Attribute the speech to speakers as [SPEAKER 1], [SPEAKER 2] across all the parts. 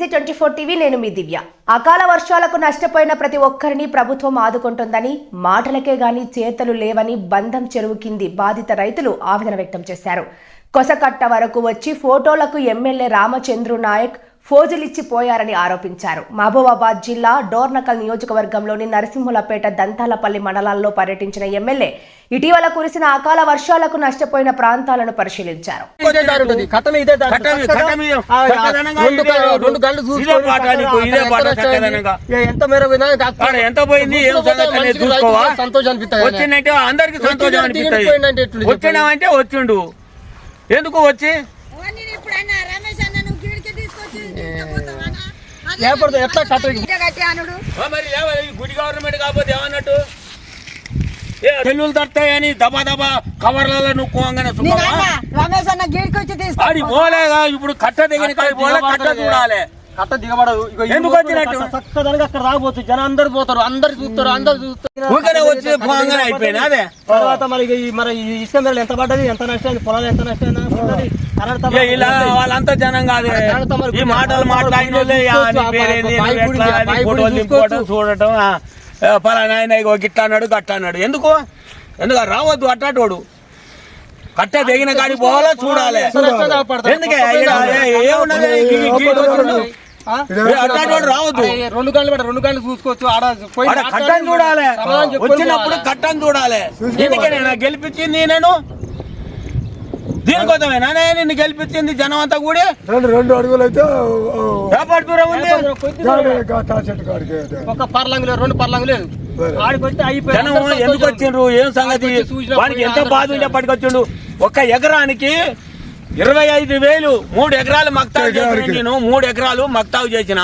[SPEAKER 1] Welcome twenty four TV నేను మీ దివ్య. అకాల వర్షాలకు నష్టపోయిన ప్రతి ఒక్కరిని ప్రభుత్వం ఆదుకుంటుందని మాటలకే గాని చేతలు లేవని బంధం చెరువు కింది బాధిత రైతులు ఆవేదన వ్యక్తం చేశారు. కొసకట్ట వరకు వచ్చి ఫోటోలకు ఎమ్మెల్యే రామచంద్రు నాయక్ ఫోజులిచ్చి పోయారని ఆరోపించారు. మహబూబాబాద్ జిల్లా డోర్నకల్ నియోజకవర్గంలోని నరసింహులపేట దంతాలపల్లి మండలాల్లో పర్యటించిన ఎమ్మెల్యే ఇటీవల కురిసిన అకాల వర్షాలకు నష్టపోయిన ప్రాంతాలను పరిశీలించారు.
[SPEAKER 2] వచ్చిండు. ఎందుకు వచ్చి?
[SPEAKER 3] లేకపోతే ఎట్లా కట్ట
[SPEAKER 4] ఇంటే కట్టి అనుడు
[SPEAKER 2] ఆ మరి ఏమ- ఈ గుడి గవర్నమెంట్ కాకపోతే ఏమన్నట్టు? ఏ చెల్లులు తడతాయని దబా దబా కవర్లలో నుక్కోగానే
[SPEAKER 4] రమేష్ అన్న గిడికి వచ్చి
[SPEAKER 2] ఆడి
[SPEAKER 4] తీసుకొచ్చి
[SPEAKER 2] పోలేగా ఇప్పుడు కట్ట దిగిన పోలే కట్ట చూడాలి.
[SPEAKER 3] కట్ట దిగబడదు.
[SPEAKER 2] ఎందుకు వచ్చినట్టు?
[SPEAKER 3] చక్కదనంగా అక్కడ రాబోతుంది జనం అందరు పోతారు అందరు చూస్తారు అందరు చూస్తారు.
[SPEAKER 2] ఊరికనే వచ్చి పోగానే అయిపోయినా అదే?
[SPEAKER 3] తర్వాత మరి మరి మేరలు ఎంత పడ్డది? ఎంత నష్టం పొలాలు ఎంత నష్టం
[SPEAKER 2] ఇలా వాళ్ళంతా జనం కాదు ఈ మాటలు మాట్లాడిన ఫోటోలు దింపుకోవటం, చూడటం పలానా ఆయన గిట్ట అన్నాడు గట్ట అన్నాడు ఎందుకు? ఎందుకు రావద్దు అట్టాటోడు కట్ట దిగిన కాడి పోవాలా చూడాలి. ఎందుకే? ఏమున్నది రావద్దు.
[SPEAKER 3] రెండు గంటలు పడ రెండు గంటలు చూసుకోవచ్చు. ఆడ
[SPEAKER 2] కట్టని చూడాలి. వచ్చినప్పుడు. కట్టని చూడాలి. ఎందుకనే నా గెలిపించింది నేను? దీనికోసమేనా? నేను నిన్ను గెలిపించింది జనం అంతా కూడా?
[SPEAKER 5] రెండు రెండు అడుగులు అయితే
[SPEAKER 2] వ్యాపార దూరం ఉంది.
[SPEAKER 3] ఒక పర్లంగు లేదు రెండు
[SPEAKER 2] జనం ఎందుకు. వచ్చిండ్రు? ఏం సంగతి? వానికి ఎంత బాధ ఉంటే పట్టుకొచ్చిండు ఒక్క ఎకరానికి ఇరవై ఐదు వేలు మూడు ఎకరాలు మక్తావు చేసిన. నేను మూడు ఎకరాలు మక్తావు చేసిన.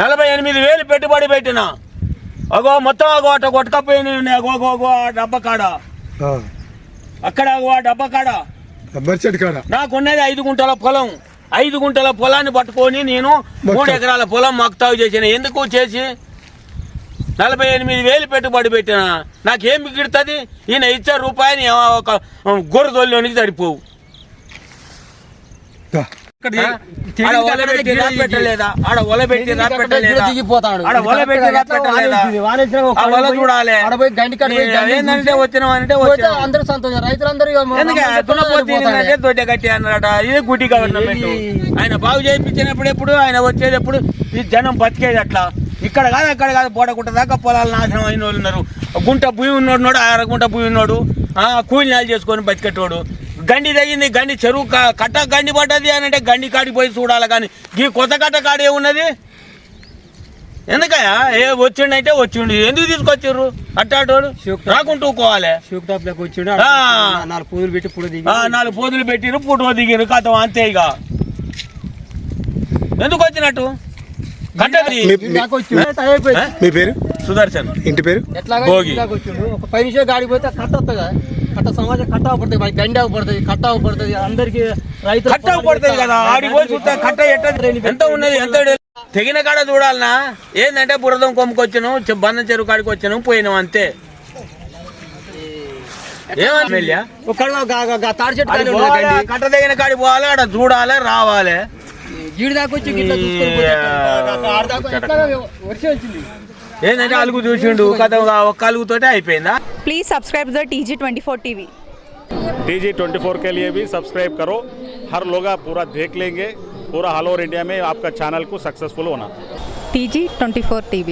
[SPEAKER 2] నలభై ఎనిమిది వేలు పెట్టుబడి పెట్టిన. అగో మొత్తం అగో అట కొట్టుకపోయిన అగో అగో అగో ఆ డబ్బా కాడ
[SPEAKER 5] ఆ.
[SPEAKER 2] అక్కడ అగో ఆ డబ్బా కాడ
[SPEAKER 5] కొబ్బరి చెట్టు కాడ.
[SPEAKER 2] నాకున్నది ఐదు గుంటల పొలం. ఐదు గుంటల పొలాన్ని పట్టుకొని నేను మూడు ఎకరాల పొలం మక్తావు చేసిన. ఎందుకు చేసి? నలభై ఎనిమిది వేలు పెట్టుబడి పెట్టిన. నాకేం మిగులుతుంది? ఈయన ఇచ్చే రూపాయిని ఒక గొర్రె తొలిలోనికి సరిపోవు. ఆడ ఒల పెట్టి పెట్టలేదా? ఆడ ఒల పెట్టి రాసి పెట్టలేదా?
[SPEAKER 3] దిగిపోతాడు.
[SPEAKER 2] ఆడ ఒల పెట్టి ఒల చూడాలి ఏంటంటే వచ్చినావు
[SPEAKER 3] అందరూ సంతోషం. రైతులందరూ
[SPEAKER 2] దొడ్డ కట్టి అన్నారట. ఇది గుడ్డి గవర్నమెంట్ ఆయన బాగు చేయించినప్పుడు ఎప్పుడు ఆయన వచ్చేది ఎప్పుడు? ఈ జనం బతికేది అట్లా. ఇక్కడ కాదు అక్కడ కాదు బోడగుంట దాకా పొలాలు నాశనం అయిన వాళ్ళు ఉన్నారు. గుంట భూమి ఉన్నోడు అర గుంట భూమి ఉన్నోడు ఆ, కూలి నాలు చేసుకొని బతికేటోడు. గండి తగింది గండి చెరువు కట్ట గండి పడ్డది అని అంటే గండి కాడికి పోయి చూడాలి కానీ ఈ కొత్త కట్ట కాడి ఏమున్నది ఎందుకయ్యా? ఏ వచ్చిండంటే వచ్చిండు. ఎందుకు తీసుకొచ్చిర్రు? అట్టాటోడు రాకుంటూ పోవాలి.
[SPEAKER 3] వచ్చిండు. నాలుగు పూలు పెట్టి పుడు దిగి.
[SPEAKER 2] ఆ, నాలుగు పోదులు పెట్టిరు ఫోటో దిగిరు కథం అంతే ఇక. ఎందుకు వచ్చినట్టు?
[SPEAKER 3] వచ్చిండు.
[SPEAKER 5] మీ పేరు?
[SPEAKER 2] సుదర్శన్.
[SPEAKER 5] ఇంటి పేరు?
[SPEAKER 3] ఎట్లాగా
[SPEAKER 2] భోగి.
[SPEAKER 3] ఒక పది నిమిషాలు గాడికి పోతే కట్ట వస్తుంది కట్ట సమాజం కట్ట పడుతుంది మరి గండి పడుతుంది కట్ట పడుతుంది అందరికి రైతు
[SPEAKER 2] కట్ట పడుతుంది కదా. ఆడి పోయి చూస్తే కట్ట ఎట్ట ఎంత ఉన్నది ఎంత తెగిన కాడ చూడాలనా? ఏంటంటే బురదం కొమ్ముకొచ్చాను బంధం చెరువు కాడికి వచ్చాను పోయినాం అంతే.
[SPEAKER 3] కాడ గండి.
[SPEAKER 2] కట్ట తెగిన కాడికి పోవాలి ఆడ చూడాలి రావాలి.
[SPEAKER 3] గీడి దాకా వచ్చి గిట్ల చూసుకొని పోతే ఆడ దాకా ఎట్లాగా వర్షం వచ్చింది
[SPEAKER 2] ఏంటంటే అలుగు చూసిండు కథ ఒక్క అలుగుతోటే అయిపోయిందా
[SPEAKER 6] Please subscribe to the TG24 TV.
[SPEAKER 7] T G twenty four के लिए भी सब्सक्राइब करो हर लोग आप पूरा देख लेंगे पूरा ऑल ओवर इंडिया में आपका चैनल को सक्सेसफुल होना
[SPEAKER 6] TG24 TV.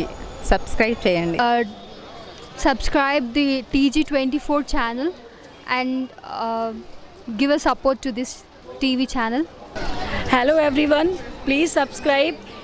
[SPEAKER 6] Subscribe చేయండి
[SPEAKER 8] uh, subscribe the TG24 channel and uh, give a support to this TV channel.
[SPEAKER 9] Hello everyone, please subscribe